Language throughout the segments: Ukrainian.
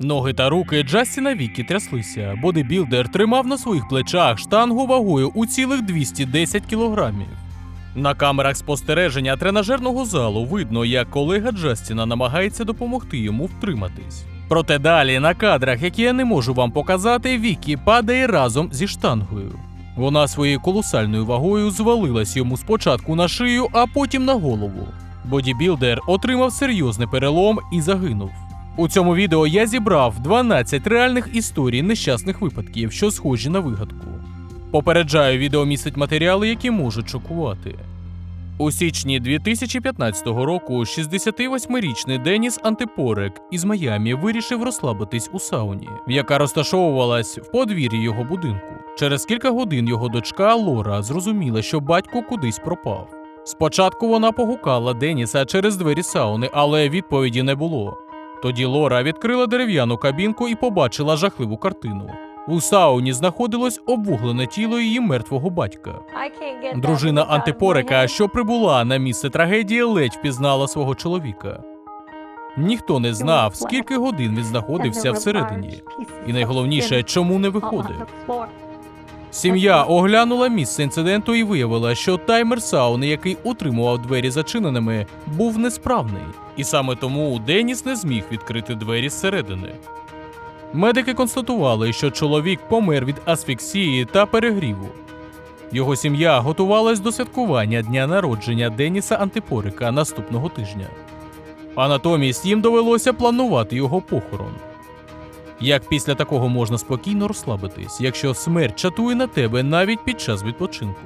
Ноги та руки Джастіна Вікі тряслися. Бодибілдер тримав на своїх плечах штангу вагою у цілих 210 кілограмів. На камерах спостереження тренажерного залу видно, як колега Джастіна намагається допомогти йому втриматись. Проте далі на кадрах, які я не можу вам показати, Вікі падає разом зі штангою. Вона своєю колосальною вагою звалилась йому спочатку на шию, а потім на голову. Бодібілдер отримав серйозний перелом і загинув. У цьому відео я зібрав 12 реальних історій нещасних випадків, що схожі на вигадку. Попереджаю, відео містить матеріали, які можуть шокувати. У січні 2015 року 68-річний Деніс Антипорек із Майамі вирішив розслабитись у сауні, яка розташовувалась в подвір'ї його будинку. Через кілька годин його дочка Лора зрозуміла, що батько кудись пропав. Спочатку вона погукала Деніса через двері сауни, але відповіді не було. Тоді Лора відкрила дерев'яну кабінку і побачила жахливу картину. У сауні знаходилось обвуглене тіло її мертвого батька. Дружина Антипорика, що прибула на місце трагедії, ледь впізнала свого чоловіка. Ніхто не знав, скільки годин він знаходився всередині, і найголовніше, чому не виходив. Сім'я оглянула місце інциденту і виявила, що таймер сауни, який утримував двері зачиненими, був несправний, і саме тому Деніс не зміг відкрити двері зсередини. Медики констатували, що чоловік помер від асфіксії та перегріву. Його сім'я готувалась до святкування дня народження Деніса Антипорика наступного тижня. А натомість їм довелося планувати його похорон. Як після такого можна спокійно розслабитись, якщо смерть чатує на тебе навіть під час відпочинку?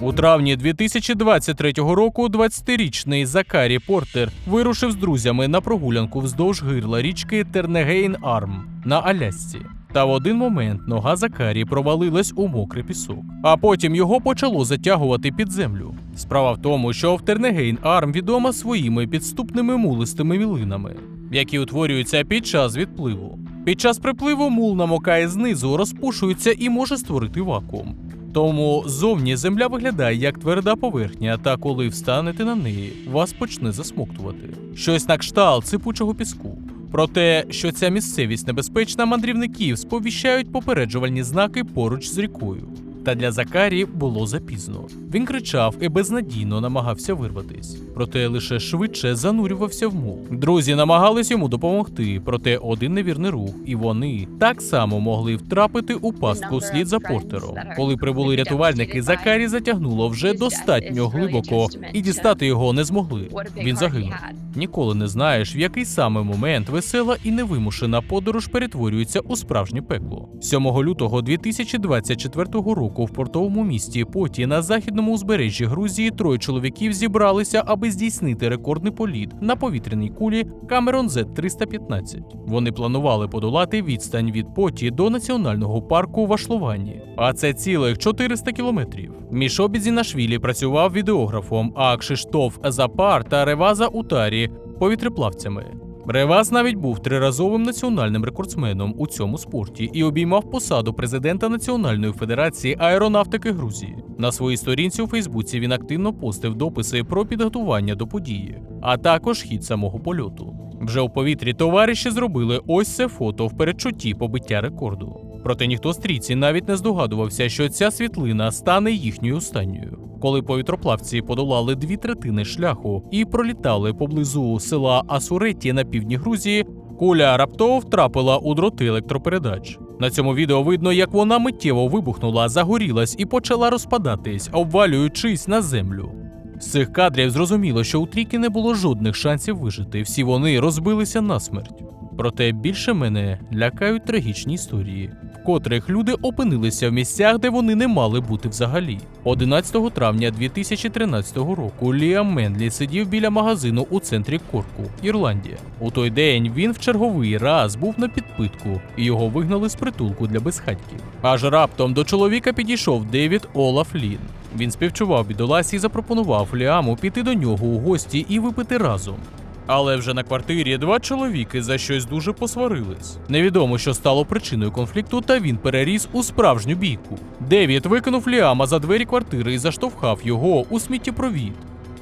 У травні 2023 року 20-річний Закарі Портер вирушив з друзями на прогулянку вздовж гирла річки Тернегейн Арм на Алясці. Та в один момент нога Закарі провалилась у мокрий пісок, а потім його почало затягувати під землю. Справа в тому, що в Тернегейн Арм відома своїми підступними мулистими вілинами, які утворюються під час відпливу. Під час припливу мул намокає знизу, розпушується і може створити вакуум. Тому зовні земля виглядає як тверда поверхня, та коли встанете на неї, вас почне засмоктувати. Щось на кшталт сипучого піску. Про те, що ця місцевість небезпечна, мандрівників сповіщають попереджувальні знаки поруч з рікою. Та для Закарі було запізно. Він кричав і безнадійно намагався вирватись, проте лише швидше занурювався в мул. Друзі намагались йому допомогти, проте один невірний рух, і вони так само могли втрапити у пастку слід за портером. Коли прибули рятувальники, Закарі затягнуло вже достатньо глибоко, і дістати його не змогли. Він загинув. Ніколи не знаєш, в який саме момент весела і невимушена подорож перетворюється у справжнє пекло. 7 лютого 2024 року в портовому місті Поті на західному узбережжі Грузії троє чоловіків зібралися, аби здійснити рекордний політ на повітряній кулі Cameron Z315. Вони планували подолати відстань від Поті до національного парку в Ашловані, а це цілих 400 кілометрів. Мішобідзіна Швілі працював відеографом, а Кшиштоф Запар та Реваза Утарі повітреплавцями. Ревас навіть був триразовим національним рекордсменом у цьому спорті і обіймав посаду президента Національної федерації аеронавтики Грузії. На своїй сторінці у Фейсбуці він активно постив дописи про підготування до події, а також хід самого польоту. Вже у повітрі товариші зробили ось це фото в передчутті побиття рекорду. Проте ніхто з трійці навіть не здогадувався, що ця світлина стане їхньою останньою. Коли повітроплавці подолали дві третини шляху і пролітали поблизу села Асуреті на півдні Грузії, куля раптово втрапила у дроти електропередач. На цьому відео видно, як вона миттєво вибухнула, загорілась і почала розпадатись, обвалюючись на землю. З цих кадрів зрозуміло, що у трійки не було жодних шансів вижити, всі вони розбилися насмерть. Проте більше мене лякають трагічні історії, в котрих люди опинилися в місцях, де вони не мали бути взагалі. 11 травня 2013 року Ліам Менлі сидів біля магазину у центрі Корку, Ірландія. У той день він в черговий раз був на підпитку, і його вигнали з притулку для безхатьків. Аж раптом до чоловіка підійшов Девід Олаф Лін. Він співчував бідоласі і запропонував Ліаму піти до нього у гості і випити разом. Але вже на квартирі два чоловіки за щось дуже посварились. Невідомо, що стало причиною конфлікту, та він переріс у справжню бійку. Девід викинув Ліама за двері квартири і заштовхав його у сміттєпровід.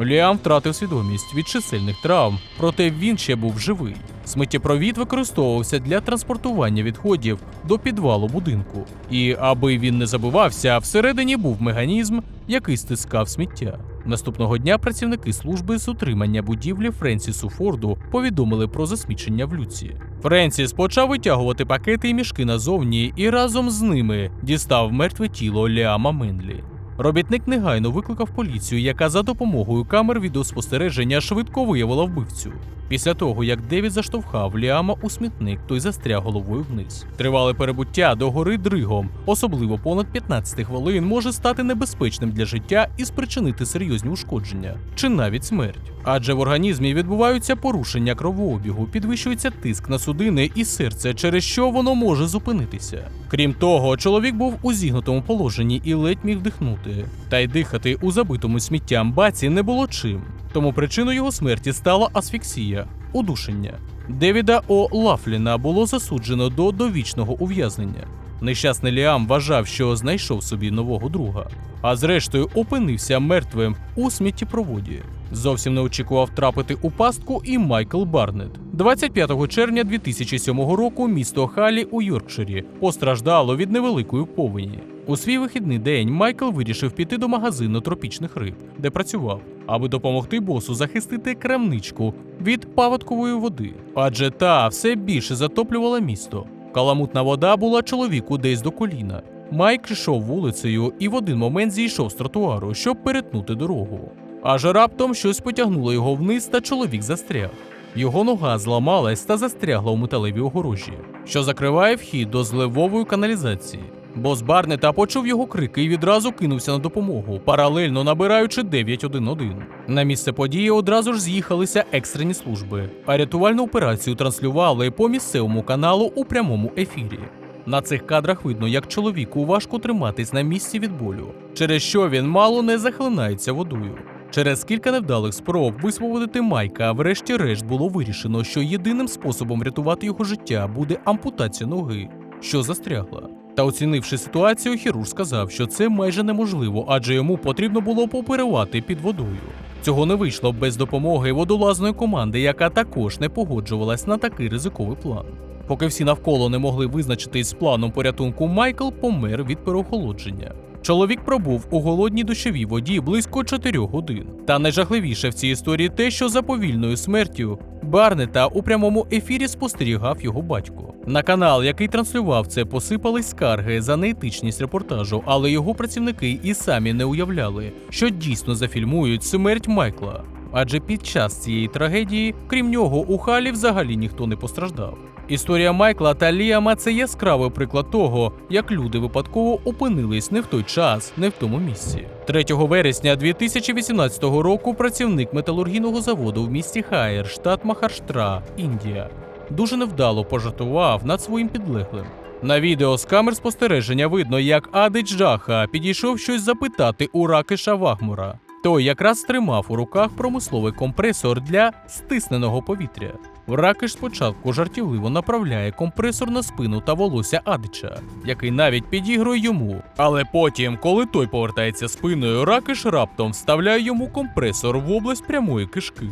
Ліам втратив свідомість від чисельних травм, проте він ще був живий. Сміттєпровід використовувався для транспортування відходів до підвалу будинку. І аби він не забивався, всередині був механізм, який стискав сміття. Наступного дня працівники служби з утримання будівлі Френсісу Форду повідомили про засмічення в люці. Френсіс почав витягувати пакети і мішки назовні і разом з ними дістав мертве тіло Ліама Менлі. Робітник негайно викликав поліцію, яка за допомогою камер відеоспостереження швидко виявила вбивцю. Після того, як Девід заштовхав Ліама у смітник, той застряг головою вниз. Тривале перебуття до гори дригом, особливо понад 15 хвилин, може стати небезпечним для життя і спричинити серйозні ушкодження чи навіть смерть. Адже в організмі відбуваються порушення кровообігу, підвищується тиск на судини і серце, через що воно може зупинитися. Крім того, чоловік був у зігнутому положенні і ледь міг вдихнути. Та й дихати у забитому сміттям баці не було чим. Тому причиною його смерті стала асфіксія удушення. Девіда О. Лафліна було засуджено до довічного ув'язнення. Нещасний Ліам вважав, що знайшов собі нового друга, а зрештою опинився мертвим у сміттєпроводі. Зовсім не очікував трапити у пастку і Майкл Барнет. 25 червня 2007 року місто Халі у Йоркширі постраждало від невеликої повені. У свій вихідний день Майкл вирішив піти до магазину тропічних риб, де працював, аби допомогти босу захистити крамничку від паводкової води, адже та все більше затоплювала місто. Каламутна вода була чоловіку десь до коліна. Майк йшов вулицею і в один момент зійшов з тротуару, щоб перетнути дорогу. Аж раптом щось потягнуло його вниз, та чоловік застряг. Його нога зламалась та застрягла у металевій огорожі, що закриває вхід до зливової каналізації. Бос Барнета почув його крики і відразу кинувся на допомогу, паралельно набираючи 911. На місце події одразу ж з'їхалися екстрені служби, а рятувальну операцію транслювали по місцевому каналу у прямому ефірі. На цих кадрах видно, як чоловіку важко триматись на місці від болю, через що він мало не захлинається водою. Через кілька невдалих спроб висвободити Майка, врешті-решт було вирішено, що єдиним способом врятувати його життя буде ампутація ноги, що застрягла. Та оцінивши ситуацію, хірург сказав, що це майже неможливо, адже йому потрібно було поперевати під водою. Цього не вийшло без допомоги водолазної команди, яка також не погоджувалась на такий ризиковий план. Поки всі навколо не могли визначитись з планом порятунку, Майкл помер від переохолодження. Чоловік пробув у голодній душовій воді близько 4 годин. Та найжахливіше в цій історії те, що за повільною смертю Барнета у прямому ефірі спостерігав його батько. На канал, який транслював це, посипались скарги за неетичність репортажу, але його працівники і самі не уявляли, що дійсно зафільмують смерть Майкла. Адже під час цієї трагедії, крім нього, у Халі взагалі ніхто не постраждав. Історія Майкла та Ліама це яскравий приклад того, як люди випадково опинились не в той час, не в тому місці. 3 вересня 2018 року працівник металургійного заводу в місті Хайер, штат Махарштра, Індія, дуже невдало пожартував над своїм підлеглим. На відео з камер спостереження видно, як Адич Джаха підійшов щось запитати у Ракиша Вагмура. Той якраз тримав у руках промисловий компресор для стисненого повітря. Ракиш спочатку жартівливо направляє компресор на спину та волосся Адича, який навіть підігрує йому. Але потім, коли той повертається спиною, Ракиш раптом вставляє йому компресор в область прямої кишки.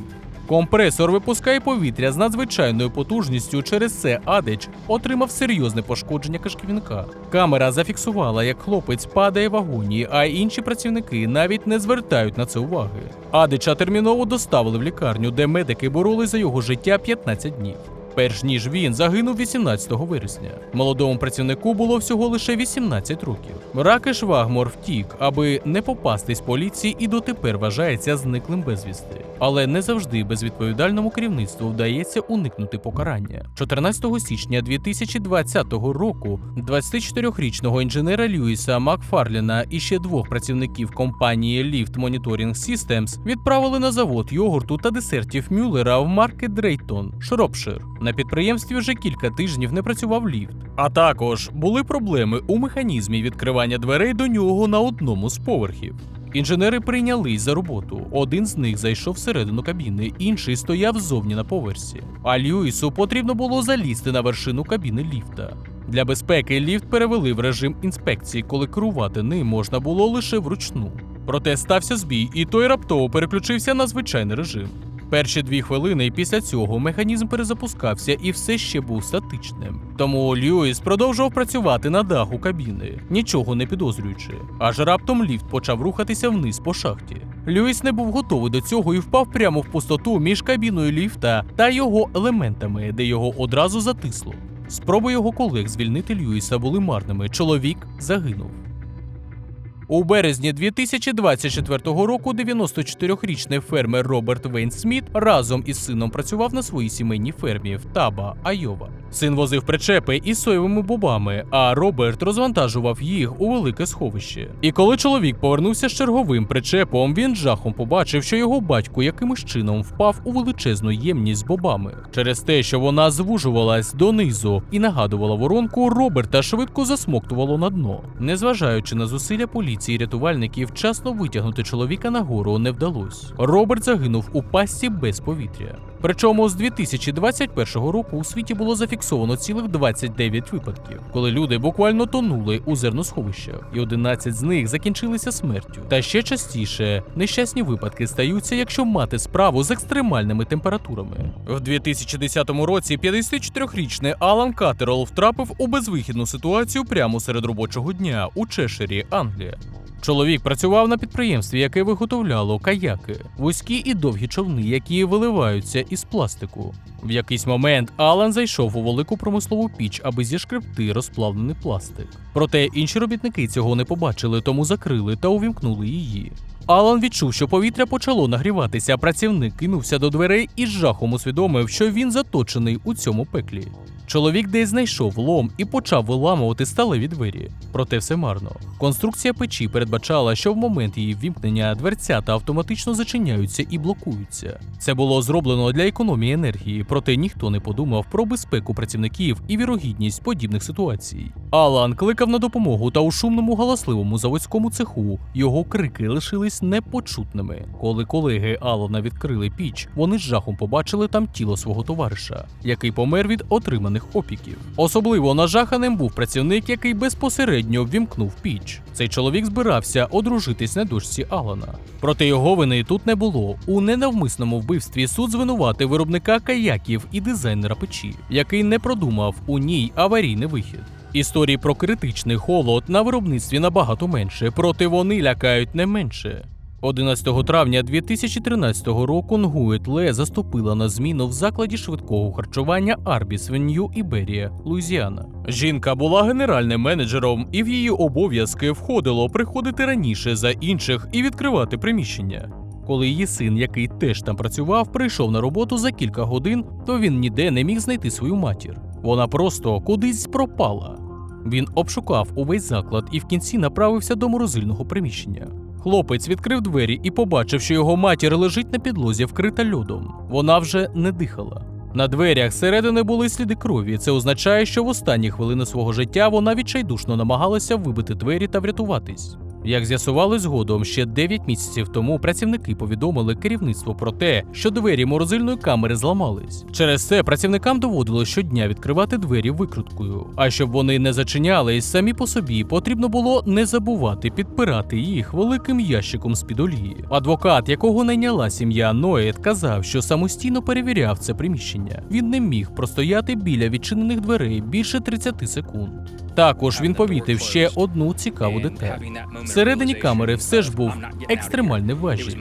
Компресор випускає повітря з надзвичайною потужністю. Через це Адич отримав серйозне пошкодження кишківника. Камера зафіксувала, як хлопець падає в агонії, а інші працівники навіть не звертають на це уваги. Адича терміново доставили в лікарню, де медики боролись за його життя 15 днів. Перш ніж він загинув 18 вересня. Молодому працівнику було всього лише 18 років. Ракеш Вагмор втік, аби не попастись поліції, і дотепер вважається зниклим безвісти. Але не завжди безвідповідальному керівництву вдається уникнути покарання. 14 січня 2020 року 24-річного інженера Льюіса Макфарліна і ще двох працівників компанії Lift Monitoring Systems відправили на завод йогурту та десертів Мюллера в маркет Дрейтон, Шропшир. На підприємстві вже кілька тижнів не працював ліфт. А також були проблеми у механізмі відкривання дверей до нього на одному з поверхів. Інженери прийнялись за роботу. Один з них зайшов всередину кабіни, інший стояв ззовні на поверсі. А Льюісу потрібно було залізти на вершину кабіни ліфта. Для безпеки ліфт перевели в режим інспекції, коли керувати ним можна було лише вручну. Проте стався збій, і той раптово переключився на звичайний режим. Перші дві хвилини після цього механізм перезапускався і все ще був статичним. Тому Льюіс продовжував працювати на даху кабіни, нічого не підозрюючи. Аж раптом ліфт почав рухатися вниз по шахті. Льюіс не був готовий до цього і впав прямо в пустоту між кабіною ліфта та його елементами, де його одразу затисло. Спроби його колег звільнити Льюіса були марними. Чоловік загинув. У березні 2024 року 94-річний фермер Роберт Вейн Сміт разом із сином працював на своїй сімейній фермі в Таба, Айова. Син возив причепи із соєвими бобами, а Роберт розвантажував їх у велике сховище. І коли чоловік повернувся з черговим причепом, він жахом побачив, що його батько якимось чином впав у величезну ємність з бобами. Через те, що вона звужувалась донизу і нагадувала воронку, Роберта швидко засмоктувало на дно. Незважаючи на зусилля поліції і рятувальників, вчасно витягнути чоловіка нагору не вдалося. Роберт загинув у пастці без повітря. Причому з 2021 року у світі було зафіксовано цілих 29 випадків, коли люди буквально тонули у зерносховищах, і 11 з них закінчилися смертю. Та ще частіше нещасні випадки стаються, якщо мати справу з екстремальними температурами. В 2010 році 54-річний Алан Катерол втрапив у безвихідну ситуацію прямо серед робочого дня у Чешері, Англія. Чоловік працював на підприємстві, яке виготовляло каяки, вузькі і довгі човни, які виливаються із пластику. В якийсь момент Алан зайшов у велику промислову піч, аби зішкребти розплавлений пластик. Проте інші робітники цього не побачили, тому закрили та увімкнули її. Алан відчув, що повітря почало нагріватися. Працівник кинувся до дверей і з жахом усвідомив, що він заточений у цьому пеклі. Чоловік десь знайшов лом і почав виламувати сталеві двері. Проте все марно. Конструкція печі передбачала, що в момент її ввімкнення дверцята автоматично зачиняються і блокуються. Це було зроблено для економії енергії, проте ніхто не подумав про безпеку працівників і вірогідність подібних ситуацій. Алан кликав на допомогу та у шумному галасливому заводському цеху його крики лишились непочутними. Коли колеги Алана відкрили піч, вони з жахом побачили там тіло свого товариша, який помер від отриманих опіків. Особливо нажаханим був працівник, який безпосередньо ввімкнув піч. Цей чоловік збирався одружитись на дочці Алана. Проте його вини тут не було. У ненавмисному вбивстві суд звинуватив виробника каяків і дизайнера печі, який не продумав у ній аварійний вихід. Історії про критичний холод на виробництві набагато менше, проте вони лякають не менше. 11 травня 2013 року Нгует Ле заступила на зміну в закладі швидкого харчування Арбіс в Нью Іберія, Луїзіана. Жінка була генеральним менеджером, і в її обов'язки входило приходити раніше за інших і відкривати приміщення. Коли її син, який теж там працював, прийшов на роботу за кілька годин, то він ніде не міг знайти свою матір. Вона просто кудись пропала. Він обшукав увесь заклад і в кінці направився до морозильного приміщення. Хлопець відкрив двері і побачив, що його матір лежить на підлозі, вкрита льодом. Вона вже не дихала. На дверях зсередини були сліди крові. Це означає, що в останні хвилини свого життя вона відчайдушно намагалася вибити двері та врятуватись. Як з'ясували згодом, ще 9 місяців тому працівники повідомили керівництво про те, що двері морозильної камери зламались. Через це працівникам доводилось щодня відкривати двері викруткою. А щоб вони не зачинялись самі по собі, потрібно було не забувати підпирати їх великим ящиком з-під олії. Адвокат, якого найняла сім'я Ноет, казав, що самостійно перевіряв це приміщення. Він не міг простояти біля відчинених дверей більше 30 секунд. Також він помітив ще одну цікаву деталь. Всередині камери все ж був екстремальний важіль.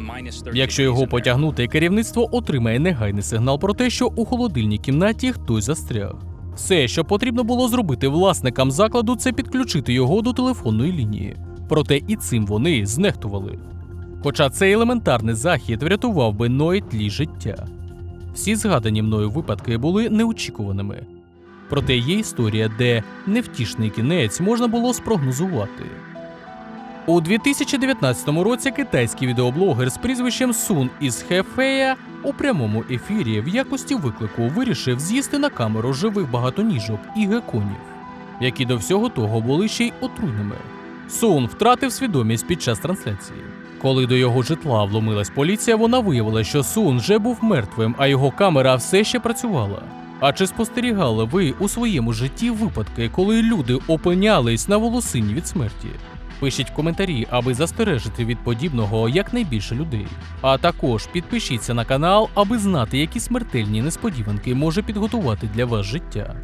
Якщо його потягнути, керівництво отримає негайний сигнал про те, що у холодильній кімнаті хтось застряг. Все, що потрібно було зробити власникам закладу, це підключити його до телефонної лінії. Проте і цим вони знехтували. Хоча цей елементарний захід врятував би Ноїтлі життя. Всі згадані мною випадки були неочікуваними. Проте є історія, де невтішний кінець можна було спрогнозувати. У 2019 році китайський відеоблогер з прізвищем Сун із Хефея у прямому ефірі в якості виклику вирішив з'їсти на камеру живих багатоніжок і геконів, які до всього того були ще й отруйними. Сун втратив свідомість під час трансляції. Коли до його житла вломилась поліція, вона виявила, що Сун вже був мертвим, а його камера все ще працювала. А чи спостерігали ви у своєму житті випадки, коли люди опинялись на волосині від смерті? Пишіть коментарі, аби застережити від подібного якнайбільше людей. А також підпишіться на канал, аби знати, які смертельні несподіванки може підготувати для вас життя.